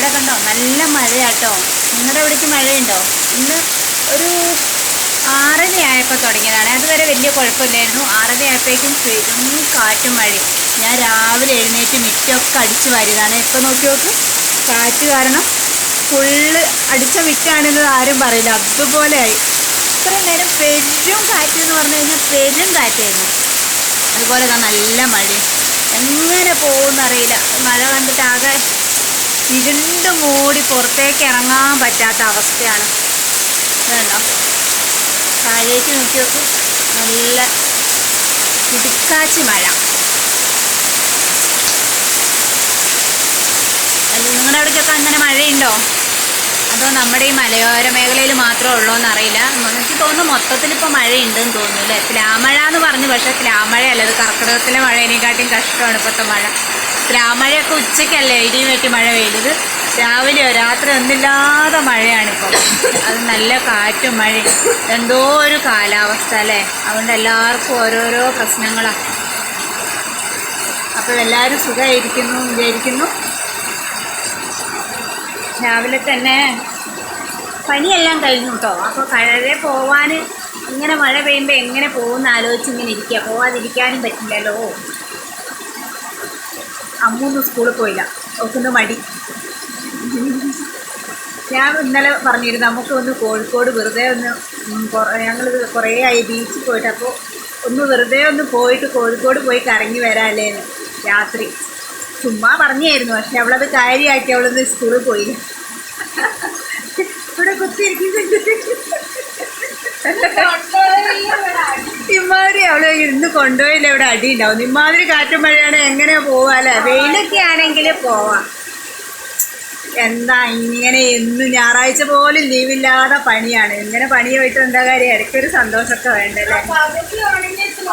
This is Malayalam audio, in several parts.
ഇവിടെ കണ്ടോ? നല്ല മഴയാട്ടോ. നിങ്ങളുടെ അവിടേക്ക് മഴയുണ്ടോ? ഇന്ന് ഒരു ആറര ആയപ്പോൾ തുടങ്ങിയതാണ്. അതുവരെ വലിയ കുഴപ്പമില്ലായിരുന്നു. ആറര ആയപ്പോഴേക്കും പെരും കാറ്റും മഴയും. ഞാൻ രാവിലെ എഴുന്നേറ്റ് മിറ്റൊക്കെ അടിച്ചു വാരിയതാണ്. ഇപ്പോൾ നോക്കി നോക്ക് കാറ്റ് കാരണം ഫുള്ള് അടിച്ച മിറ്റാണെന്നത് ആരും പറയില്ല. അതുപോലെ ആയി ഇത്രയും നേരം പെരും കാറ്റ് എന്ന് പറഞ്ഞു കഴിഞ്ഞാൽ പെരും കാറ്റായിരുന്നു. അതുപോലെ നല്ല മഴയും. എങ്ങനെ പോകുമെന്നറിയില്ല മഴ കണ്ടിട്ട് ആകെ ഇരുണ്ട് മൂടി പുറത്തേക്ക് ഇറങ്ങാൻ പറ്റാത്ത അവസ്ഥയാണ്. വേണ്ട താഴേക്ക് നോക്കി നോക്കൂ. നല്ല ഇടുക്കാച്ചി മഴ. നിങ്ങളുടെ അവിടേക്കൊക്കെ അങ്ങനെ മഴയുണ്ടോ? അതോ നമ്മുടെ ഈ മലയോര മേഖലയിൽ മാത്രമേ ഉള്ളൂ എന്നറിയില്ല. എനിക്ക് തോന്നുന്നു മൊത്തത്തിൽ ഇപ്പോൾ മഴയുണ്ടെന്ന് തോന്നുന്നു അല്ലേ? പ്ലാമഴ എന്ന് പറഞ്ഞു പക്ഷേ പ്ലാമഴയല്ല അത് കർക്കിടകത്തിലെ മഴേനെക്കാട്ടിയും കഷ്ടമാണ് ഇപ്പോഴത്തെ മഴ. പ്ലാമഴയൊക്കെ ഉച്ചയ്ക്കല്ലേ ഇടിയും വെട്ടി മഴ പെയ്തത്? രാവിലെയോ രാത്രി ഒന്നില്ലാതെ മഴയാണിപ്പോൾ അത് നല്ല കാറ്റും മഴയും. എന്തോ ഒരു കാലാവസ്ഥ അല്ലേ? അതുകൊണ്ട് എല്ലാവർക്കും ഓരോരോ പ്രശ്നങ്ങളാണ് അപ്പോൾ എല്ലാവരും സുഖമായിരിക്കുന്നു വിചാരിക്കുന്നു. രാവിലെ തന്നെ പനിയെല്ലാം കഴിഞ്ഞു കേട്ടോ. അപ്പോൾ കഴകെ പോവാൻ ഇങ്ങനെ മഴ പെയ്യുമ്പോൾ എങ്ങനെ പോകുമെന്ന് ആലോചിച്ച് ഇങ്ങനെ ഇരിക്കുക. പോവാതിരിക്കാനും പറ്റില്ലല്ലോ. അമ്മൊന്നും സ്കൂളിൽ പോയില്ല. ഒക്കുന്ന മടി. ഞാൻ ഇന്നലെ പറഞ്ഞിരുന്നു നമുക്ക് ഒന്ന് കോഴിക്കോട് വെറുതെ ഒന്ന് ഞങ്ങൾ കുറേ ആയി ബീച്ചിൽ പോയിട്ട് അപ്പോൾ ഒന്ന് വെറുതെ ഒന്ന് പോയിട്ട് കോഴിക്കോട് പോയി കറങ്ങി വരാല്ലേന്ന് രാത്രി. ചുമ്മാ പറഞ്ഞായിരുന്നു പക്ഷെ അവളത് കാര്യമാക്കി അവളൊന്ന് സ്കൂളിൽ പോയില്ല. ഇവിടെ കുത്തിയിരിക്കുന്നുണ്ട് ഇമാതിരി അവൾ ഇന്ന് കൊണ്ടുപോയില്ല ഇവിടെ അടി ഉണ്ടാവും ഇമാതിരി കാറ്റും മഴയാണ് എങ്ങനെ പോവാല്ലേ? വെയിലൊക്കെ ആണെങ്കിൽ പോവാം. എന്താ ഇങ്ങനെ ഇന്ന് ഞായറാഴ്ച പോലും ലീവില്ലാതെ പണിയാണ്. ഇങ്ങനെ പണി പോയിട്ട് എന്താ കാര്യം? ഇടയ്ക്കൊരു സന്തോഷമൊക്കെ വേണ്ടല്ലേ?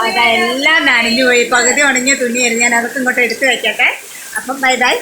അതെല്ലാം നനഞ്ഞു പോയി. പകുതി ഉണങ്ങിയ തുണിയായിരുന്നു ഞാൻ അതൊക്കെ ഇങ്ങോട്ട് എടുത്തു വെക്കട്ടെ. അപ്പം ബൈ ബൈ